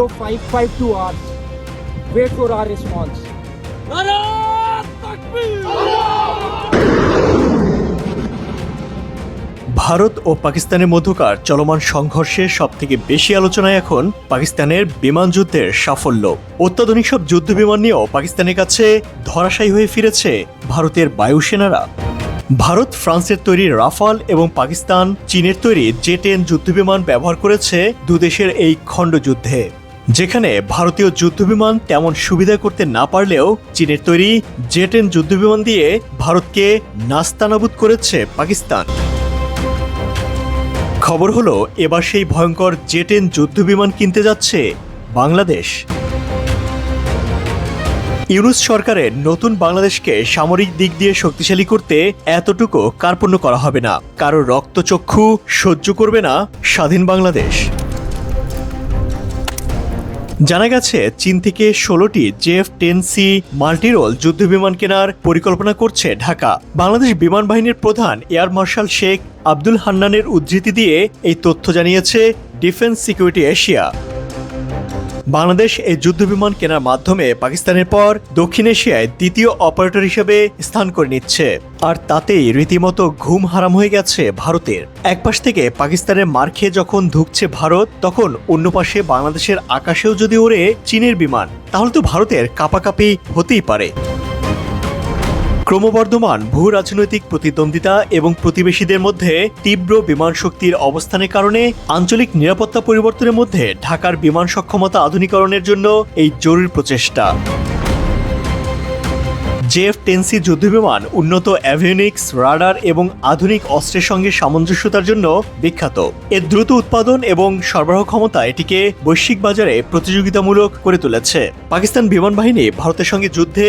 552 hours. Wait for our response. Bharat ও পাকিস্তানের মধ্যকার চলমান সংঘর্ষে সব থেকে বেশি আলোচনায় এখন পাকিস্তানের বিমান যুদ্ধের সাফল্য অত্যাধুনিক সব যুদ্ধ বিমান নিয়েও পাকিস্তানের কাছে ধরাশায়ী হয়ে ফিরেছে ভারতের বায়ুসেনারা ভারত ফ্রান্সের তৈরি রাফাল এবং পাকিস্তান চীনের তৈরি জে টেন যুদ্ধবিমান ব্যবহার করেছে দুদেশের এই খণ্ডযুদ্ধে যেখানে ভারতীয় যুদ্ধবিমান তেমন সুবিধা করতে না পারলেও চীনের তৈরি জে টেন যুদ্ধবিমান দিয়ে ভারতকে নাস্তানাবুদ করেছে পাকিস্তান। খবর হলো, এবার সেই ভয়ঙ্কর জে টেন যুদ্ধবিমান কিনতে যাচ্ছে বাংলাদেশ। ইউনুস সরকারের নতুন বাংলাদেশকে সামরিক দিক দিয়ে শক্তিশালী করতে এতটুকু কার্পণ্য করা হবে না। কারও রক্তচক্ষু সহ্য করবে না স্বাধীন বাংলাদেশ। জানা গেছে, চীন থেকে ষোলোটি জেফ টেন সি মাল্টিরোল যুদ্ধবিমান কেনার পরিকল্পনা করছে ঢাকা। বাংলাদেশ বিমান বাহিনীর প্রধান এয়ার মার্শাল শেখ আব্দুল হান্নানের উদ্ধৃতি দিয়ে এই তথ্য জানিয়েছে ডিফেন্স সিকিউরিটি এশিয়া। বাংলাদেশ এই যুদ্ধ বিমান কেনার মাধ্যমে পাকিস্তানের পর দক্ষিণ এশিয়ায় দ্বিতীয় অপারেটর হিসেবে স্থান করে নিচ্ছে। আর তাতেই রীতিমতো ঘুম হারাম হয়ে গেছে ভারতের। এক পাশ থেকে পাকিস্তানের মার খেয়ে যখন ধুকছে ভারত, তখন অন্য পাশে বাংলাদেশের আকাশেও যদি ওড়ে চীনের বিমান, তাহলে তো ভারতের কাপাকাপি হতেই পারে। ক্রমবর্ধমান ভূ রাজনৈতিক প্রতিদ্বন্দ্বিতা এবং প্রতিবেশীদের মধ্যে তীব্র বিমান শক্তির অবস্থানের কারণে আঞ্চলিক নিরাপত্তা পরিবর্তনের মধ্যে ঢাকার বিমান সক্ষমতা আধুনিকরণের জন্য এই জরুরি প্রচেষ্টা। জেএফ টেনসি যুদ্ধবিমান, উন্নত অ্যাভিওনিক্স, রাডার এবং আধুনিক অস্ত্রের সঙ্গে সামঞ্জস্যতার জন্য বিখ্যাত। এর দ্রুত উৎপাদন এবং সরবরাহ ক্ষমতা এটিকে বৈশ্বিক বাজারে প্রতিযোগিতামূলক করে তুলেছে। পাকিস্তান বিমান বাহিনী ভারতের সঙ্গে যুদ্ধে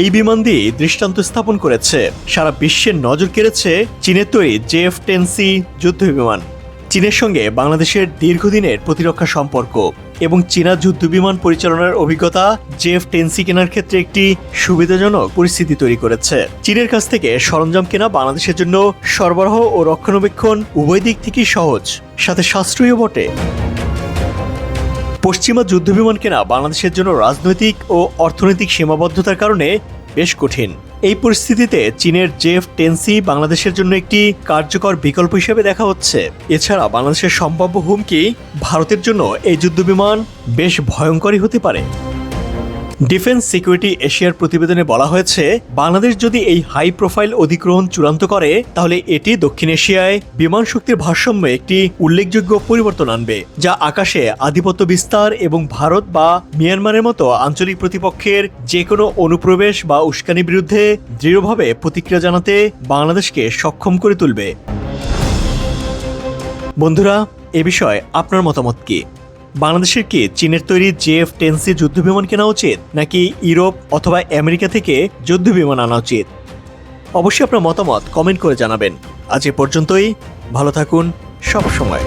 এই বিমান দিয়ে দৃষ্টান্ত স্থাপন করেছে। সারা বিশ্বের নজর কেড়েছে চীনের তৈরি জেএফ টেন সি যুদ্ধ বিমান। চীনের সঙ্গে বাংলাদেশের দীর্ঘদিনের প্রতিরক্ষা সম্পর্ক এবং চীনা যুদ্ধ বিমান পরিচালনার অভিজ্ঞতা জেএফ টেনসি কেনার ক্ষেত্রে একটি সুবিধাজনক পরিস্থিতি তৈরি করেছে। চীনের কাছ থেকে সরঞ্জাম কেনা বাংলাদেশের জন্য সরবরাহ ও রক্ষণাবেক্ষণ উভয় দিক থেকেই সহজ, সাথে সাশ্রয়ী বটে। পশ্চিমা যুদ্ধবিমান কেনা বাংলাদেশের জন্য রাজনৈতিক ও অর্থনৈতিক সীমাবদ্ধতার কারণে বেশ কঠিন। এই পরিস্থিতিতে চীনের জেফ টেনসি বাংলাদেশের জন্য একটি কার্যকর বিকল্প হিসেবে দেখা হচ্ছে। এছাড়া বাংলাদেশের সম্ভাব্য হুমকি ভারতের জন্য এই যুদ্ধবিমান বেশ ভয়ঙ্করই হতে পারে। ডিফেন্স সিকিউরিটি এশিয়ার প্রতিবেদনে বলা হয়েছে, বাংলাদেশ যদি এই হাই প্রোফাইল অধিগ্রহণ চূড়ান্ত করে, তাহলে এটি দক্ষিণ এশিয়ায় বিমান শক্তির ভারসাম্যে একটি উল্লেখযোগ্য পরিবর্তন আনবে, যা আকাশে আধিপত্য বিস্তার এবং ভারত বা মিয়ানমারের মতো আঞ্চলিক প্রতিপক্ষের যে কোনো অনুপ্রবেশ বা উস্কানির বিরুদ্ধে দৃঢ়ভাবে প্রতিক্রিয়া জানাতে বাংলাদেশকে সক্ষম করে তুলবে। বন্ধুরা, এ বিষয়ে আপনার মতামত কি? বাংলাদেশের কি চীনের তৈরি জেএফ টেনসি যুদ্ধবিমান কেনা উচিত, নাকি ইউরোপ অথবা আমেরিকা থেকে যুদ্ধবিমান আনা উচিত? অবশ্যই আপনার মতামত কমেন্ট করে জানাবেন। আজ এ পর্যন্তই, ভালো থাকুন, সব সময়।